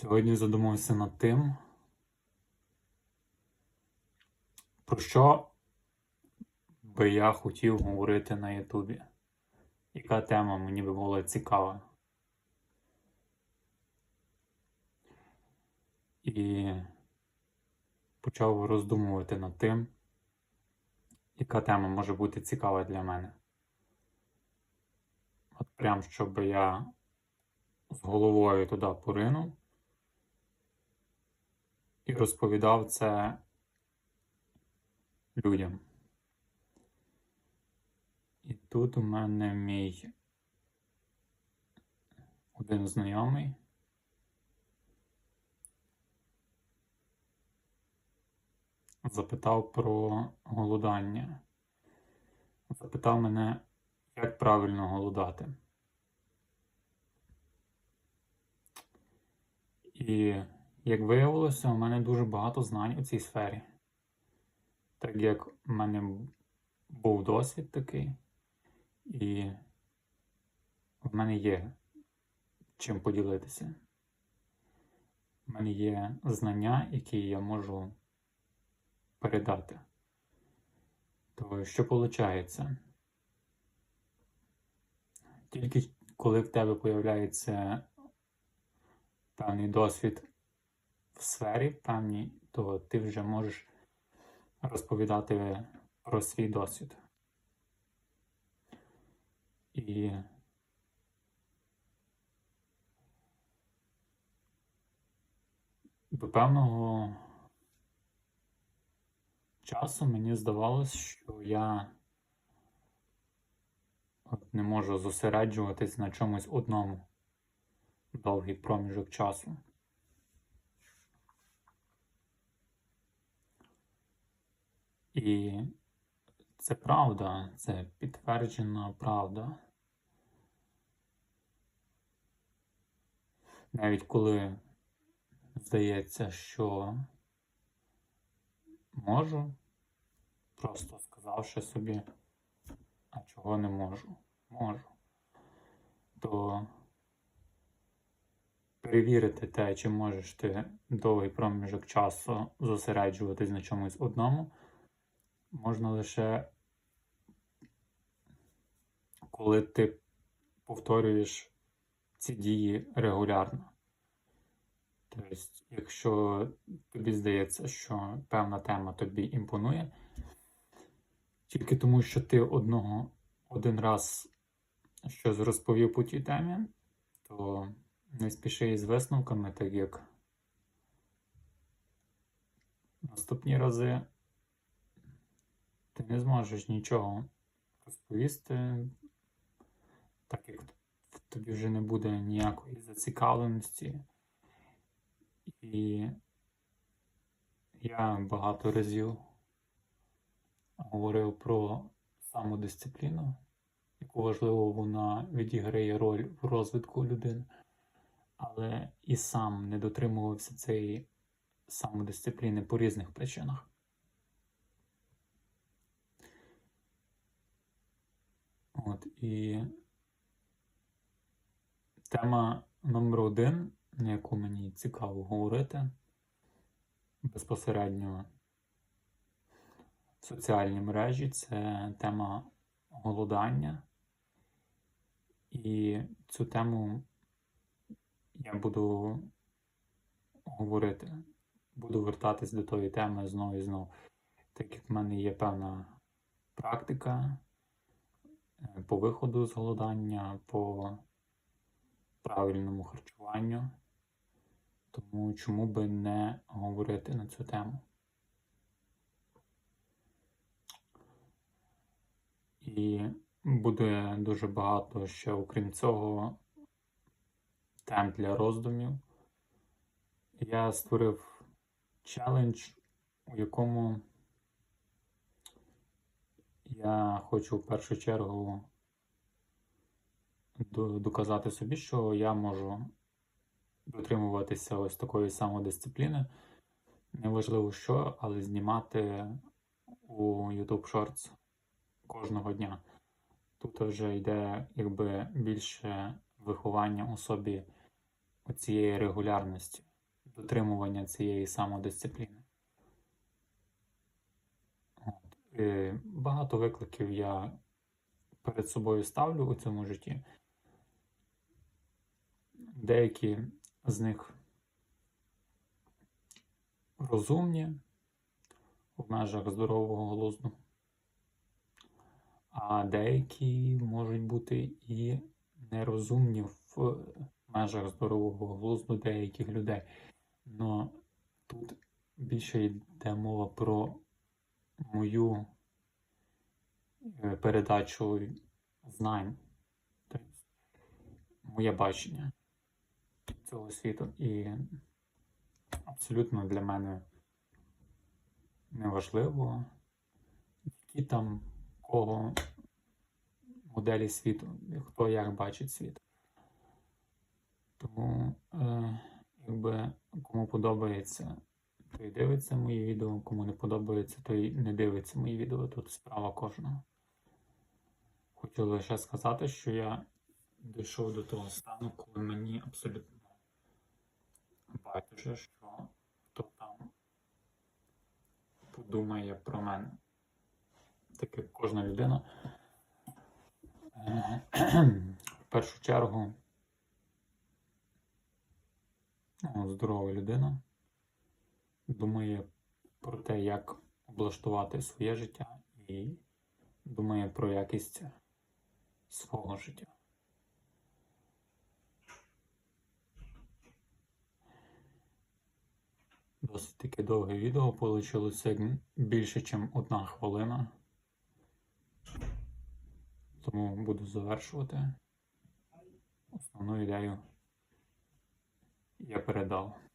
Сьогодні задумався над тим, про що би я хотів говорити на Ютубі. Яка тема мені би була цікава. І почав роздумувати над тим, яка тема може бути цікава для мене. От прям щоб я з головою туди поринув і розповідав це людям. І тут у мене мій один знайомий. Запитав про голодання. Запитав мене, як правильно голодати. І як виявилося, у мене дуже багато знань у цій сфері. Так як в мене був досвід такий, і в мене є чим поділитися. У мене є знання, які я можу передати. То що виходить? Тільки коли в тебе появляється певний досвід в сфері певній, то ти вже можеш розповідати про свій досвід. І до певного часу мені здавалось, що я не можу зосереджуватись на чомусь одному довгий проміжок часу. І це правда, це підтверджена правда. Навіть коли здається, що можу, просто сказавши собі, а чого не можу, можу, то перевірити те, чи можеш ти довгий проміжок часу зосереджуватись на чомусь одному, можна лише коли ти повторюєш ці дії регулярно. Тобто, якщо тобі здається, що певна тема тобі імпонує, тільки тому, що ти одного один раз щось розповів по тій темі, то не спіши із висновками, так як наступні рази ти не зможеш нічого розповісти, так як в тобі вже не буде ніякої зацікавленості. І я багато разів говорив про самодисципліну, яку важливо вона відіграє роль в розвитку людини, але і сам не дотримувався цієї самодисципліни по різних причинах. От і тема номер один, на яку мені цікаво говорити безпосередньо в соціальній мережі, це тема голодання. І цю тему я буду говорити, буду вертатись до тої теми знову і знову, так як в мене є певна практика по виходу з голодання, по правильному харчуванню. Тому чому би не говорити на цю тему? І буде дуже багато ще, окрім цього, тем для роздумів. Я створив челендж, у якому я хочу в першу чергу доказати собі, що я можу дотримуватися ось такої самодисципліни. Неважливо що, але знімати у YouTube Shorts кожного дня. Тут вже йде якби більше виховання у собі цієї регулярності. дотримування цієї самодисципліни. От. Е, Багато викликів я перед собою ставлю у цьому житті. Деякі з них розумні в межах здорового глузду, а деякі можуть бути і нерозумні в межах здорового глузду деяких людей. Но тут більше йде мова про мою е, передачу знань, тобто моє бачення цього світу. І абсолютно для мене неважливо, які там кого моделі світу, хто як бачить світ. Тому, е, якби кому подобається, той дивиться мої відео, кому не подобається, той не дивиться мої відео. Тут справа кожного. Хочу лише сказати, що я дійшов до того стану, коли мені абсолютно байдуже, що хто там подумає про мене. Так як кожна людина. В першу чергу ну, здорова людина думає про те, як облаштувати своє життя і думає про якість свого життя. Досить таке довге відео вийшло більше, ніж одна хвилина. Тому буду завершувати. Основну ідею я передав.